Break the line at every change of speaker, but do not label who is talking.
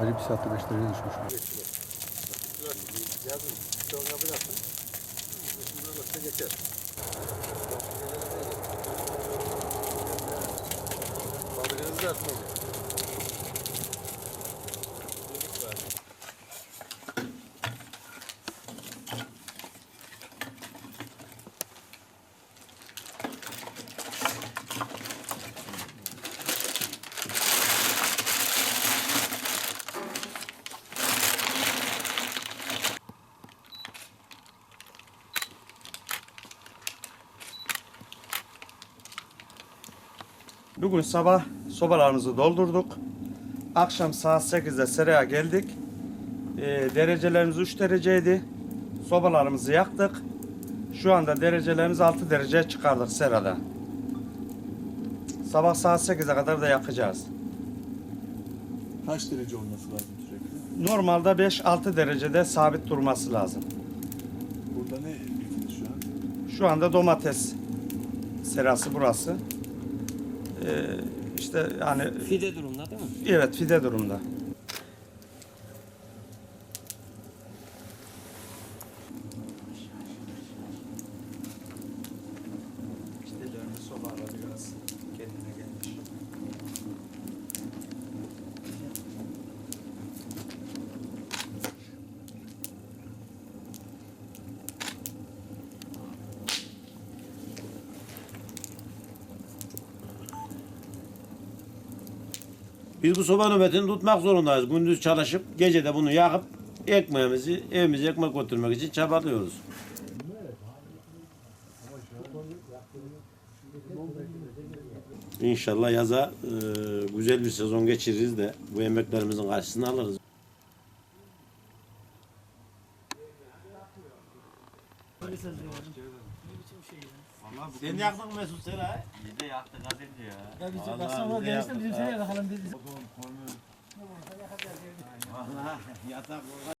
Ребята, конечно, видишь, что. Подрезать можно.
Bugün sabah sobalarımızı doldurduk. Akşam saat 8'de seraya geldik. Ee, derecelerimiz 3 dereceydi. Sobalarımızı yaktık. Şu anda derecelerimiz 6 dereceye çıkardık serada. Sabah saat 8'e kadar da yakacağız.
Kaç derece olması lazım sürekli?
Normalde 5-6 derecede sabit durması lazım.
Burada ne şu an?
Şu anda domates serası burası. Ee, işte yani
Fide durumda değil mi?
evet fide durumda.
Biz bu soba nöbetini tutmak zorundayız. Gündüz çalışıp gece de bunu yakıp ekmeğimizi evimize ekmek götürmek için çabalıyoruz. İnşallah yaza e, güzel bir sezon geçiririz de bu emeklerimizin karşısını alırız. Sen yaktın Mesut Seray.
Biz de yaktık az önce ya.
Ya
Vallahi
baksana geliştim
yaptı.
bizim seneye bakalım biz.
Vallahi yatak